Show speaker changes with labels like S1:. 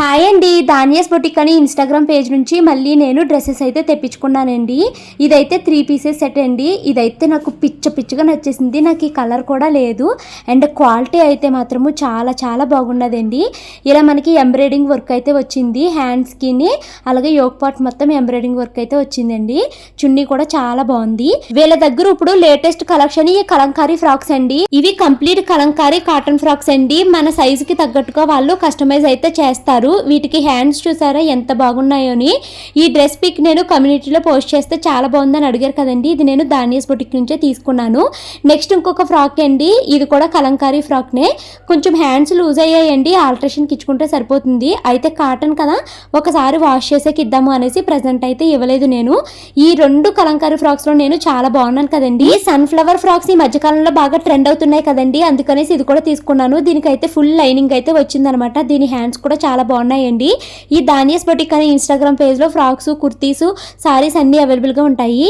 S1: Hi అండి. Dhanyas boutique అని Instagram page నుంచి మళ్ళీ నేను డ్రెస్సెస్ అయితే తెప్పించుకున్నానండి. ఇదైతే త్రీ పీసెస్ సెట్ అండి. ఇదైతే నాకు పిచ్చ పిచ్చగా నచ్చేసింది. నాకు ఈ కలర్ కూడా లేదు. అండ్ క్వాలిటీ అయితే మాత్రము చాలా చాలా బాగున్నదండి. ఇలా మనకి ఎంబ్రాయిడింగ్ వర్క్ అయితే వచ్చింది. హ్యాండ్స్కిని అలాగే యోగ్ పార్ట్ మొత్తం ఎంబ్రాయిడింగ్ వర్క్ అయితే వచ్చిందండి. చున్నీ కూడా చాలా బాగుంది. వీళ్ళ దగ్గర ఇప్పుడు లేటెస్ట్ కలెక్షన్ ఈ కలంకారీ ఫ్రాక్స్ అండి. ఇవి కంప్లీట్ కలంకారీ కాటన్ ఫ్రాక్స్ అండి. మన సైజుకి తగ్గట్టుగా వాళ్ళు కస్టమైజ్ అయితే చేస్తారు. వీటికి హ్యాండ్స్ చూసారా? ఎంత బాగున్నాయోని ఈ డ్రెస్ పిక్ నేను కమ్యూనిటీలో పోస్ట్ చేస్తే చాలా బాగుందని అడిగారు కదండి. ఇది నేను దానియస్ బొటిక్ నుంచే తీసుకున్నాను. నెక్స్ట్ ఇంకొక ఫ్రాక్ అండి. ఇది కూడా కలంకారీ ఫ్రాక్నే కొంచెం హ్యాండ్స్ లూజ్ అయ్యాయండి. ఆల్ట్రేషన్కి ఇచ్చుకుంటే సరిపోతుంది. అయితే కాటన్ కదా. ఒకసారి వాష్ చేసేకి ఇద్దాము అనేసి ప్రజెంట్ అయితే ఇవ్వలేదు నేను. ఈ రెండు కలంకారీ ఫ్రాక్స్లో నేను చాలా బాగున్నాను కదండి. సన్ఫ్లవర్ ఫ్రాక్స్ ఈ మధ్యకాలంలో బాగా ట్రెండ్ అవుతున్నాయి కదండి. అందుకనేసి ఇది కూడా తీసుకున్నాను. దీనికైతే ఫుల్ లైనింగ్ అయితే వచ్చిందనమాట. దీని హ్యాండ్స్ కూడా చాలా బాగుంది బాగున్నాయండి. ఈ దానియస్ బొటిక్ అనే ఇన్స్టాగ్రామ్ పేజ్లో ఫ్రాక్స్ కుర్తీస్ సారీస్ అన్ని అవైలబుల్గా ఉంటాయి.